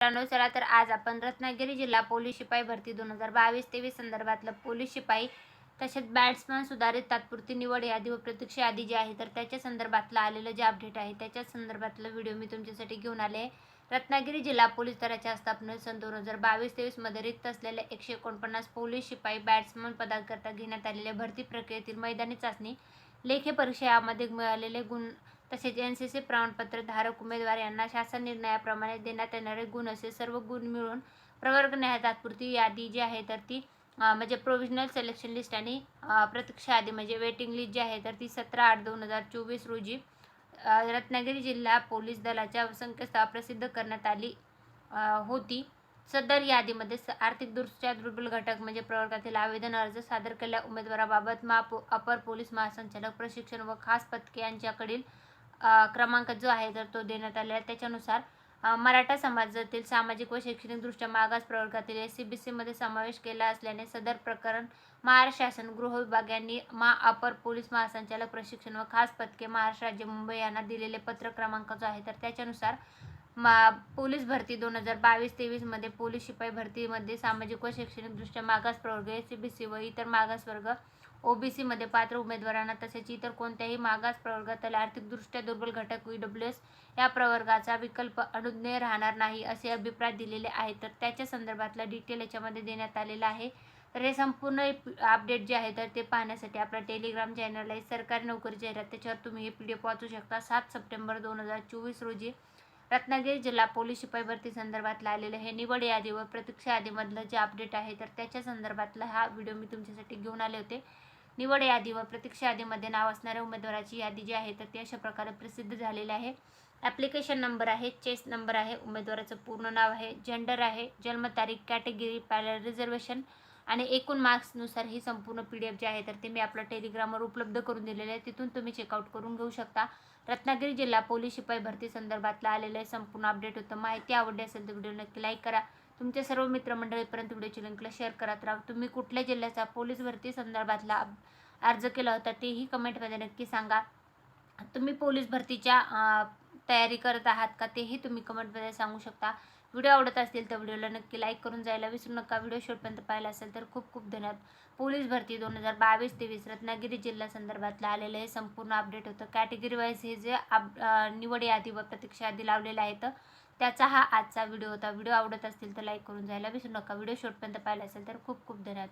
मित्रांनो चला तर आज आपण रत्नागिरी जिल्हा पोलीस शिपाई भरती दोन हजार बावीस तेवीस संदर्भातलं पोलीस शिपाई तसेच बॅट्समन सुधारित तात्पुरती निवड यादी व प्रत्यक्ष यादी जी आहे तर त्याच्या संदर्भातलं आलेलं जे अपडेट आहे त्याच्या संदर्भातलं व्हिडिओ मी तुमच्यासाठी घेऊन आले. आहे रत्नागिरी जिल्हा पोलीस दलाच्या स्थापनेत सन दोन हजार बावीस तेवीसमध्ये रिक्त असलेल्या एकशे एकोणपन्नास पोलीस शिपाई बॅट्समन पदाकरता घेण्यात आलेल्या भरती प्रक्रियेतील मैदानी चाचणी लेखी परीक्षा यामध्ये मिळालेले गुण तसेच एन सी सी प्रमाणपत्र धारक उमेदवार यांना शासन निर्णयाप्रमाणे देण्यात येणारे गुण असे सर्व गुण मिळून प्रवर्ग न्याय तात्पुरती यादी जी आहे तर ती म्हणजे प्रोव्हिजनल सिलेक्शन लिस्ट आणि अं, प्रतीक्षा यादी म्हणजे वेटिंग लिस्ट जी आहे तर ती सतरा आठ दोन हजार चोवीस रोजी रत्नागिरी जिल्हा पोलीस दलाच्या संकेतस्थळावर प्रसिद्ध करण्यात आली होती. सदर यादीमध्ये स आर्थिकदृष्ट्या दुर्बल घटक म्हणजे प्रवर्गातील आवेदन अर्ज सादर केलेल्या उमेदवाराबाबत महापो अपर पोलीस महासंचालक प्रशिक्षण व खास पथके यांच्याकडील क्रमांक जो आहे तर तो देण्यात आलेला आहे त्याच्यानुसार मराठा समाजातील सामाजिक व शैक्षणिकदृष्ट्या मागास प्रवर्गातील एस सी बी सीमध्ये समावेश केला असल्याने सदर प्रकरण महाराष्ट्र शासन गृह विभाग यांनी मा अपर पोलीस महासंचालक प्रशिक्षण व खास पथके महाराष्ट्र राज्य मुंबई यांना दिलेले पत्र क्रमांक जो आहे तर त्याच्यानुसार मा पोलीस भरती दोन हजार बावीस तेवीसमध्ये पोलीस शिपाई भरतीमध्ये सामाजिक व शैक्षणिकदृष्ट्या मागास प्रवर्ग एस सी बी सी व इतर मागासवर्ग ओ बी ओबीसीमध्ये पात्र उमेदवारांना तसेच इतर कोणत्याही मागास प्रवर्गातील आर्थिकदृष्ट्या दुर्बल घटक ई डब्ल्यू एस या प्रवर्गाचा विकल्प अनुज्ञेय राहणार नाही असे अभिप्राय दिलेले आहेत. तर त्याच्या संदर्भातला डिटेल याच्यामध्ये देण्यात आलेला आहे. तर हे संपूर्ण अपडेट जे आहे तर ते पाहण्यासाठी आपला टेलिग्राम चॅनल आहे. सरकारी नोकरी जाहिरात त्याच्यावर तुम्ही हे पी डी एफ वाचू शकता. सात सप्टेंबर दोन हजार चोवीस रोजी रत्नागिरी जिल्हा पोलीस शिपाई भरती संदर्भातलं आलेलं हे निवड यादी व प्रतीक्षा यादीमधलं जे अपडेट आहे तर त्याच्या संदर्भातला हा व्हिडिओ मी तुमच्यासाठी घेऊन आले होते. निवड यादी व प्रतीक्षा यादीमध्ये नाव असणाऱ्या उमेदवाराची यादी जी आहे तर ती अशा प्रकारे प्रसिद्ध झालेली आहे. ॲप्लिकेशन नंबर आहे चेस नंबर आहे उमेदवाराचं पूर्ण नाव आहे जेंडर आहे जन्मतारीख कॅटेगरी पॅलर रिझर्वेशन आणि एकूण मार्क्सनुसार ही संपूर्ण पी डी एफ जे आहे तर ते मी आपल्या टेलिग्रामवर उपलब्ध करून दिलेले आहे तिथून तुम्ही चेकआउट करून घेऊ शकता. रत्नागिरी जिल्हा पोलीस शिपाई भरती संदर्भातलं आलेलं आहे. संपूर्ण अपडेट होतं. माहिती आवडली असेल तर व्हिडिओ नक्की लाईक करा. तुमच्या सर्व मित्रमंडळीपर्यंत व्हिडिओची लिंकला शेअर करत राहा तुम्ही कुठल्या जिल्ह्याचा पोलीस भरती संदर्भातला अर्ज केला होता तेही कमेंटमध्ये नक्की सांगा. तुम्ही पोलीस भरतीच्या तयारी करत आहात का तेही तुम्ही कमेंटमध्ये सांगू शकता. व्हिडिओ आवडत असतील तर व्हिडिओला नक्की लाईक करून जायला विसरू नका. व्हिडिओ शेवटपर्यंत पाहिला असेल तर खूप खूप धन्यवाद. पोलीस भरती दोन हजार बावीस तेवीस रत्नागिरी जिल्हा संदर्भातलं आलेलं हे संपूर्ण अपडेट होतं. कॅटेगरी वाईज हे जे आप निवड यादी व प्रतीक्षा यादी लावलेलं आहे तर त्याचा हा आजचा व्हिडिओ होता. व्हिडिओ आवडत असतील तर लाईक करून जायला विसरू नका. व्हिडिओ शेवटपर्यंत पाहिला असेल तर खूप खूप धन्यवाद.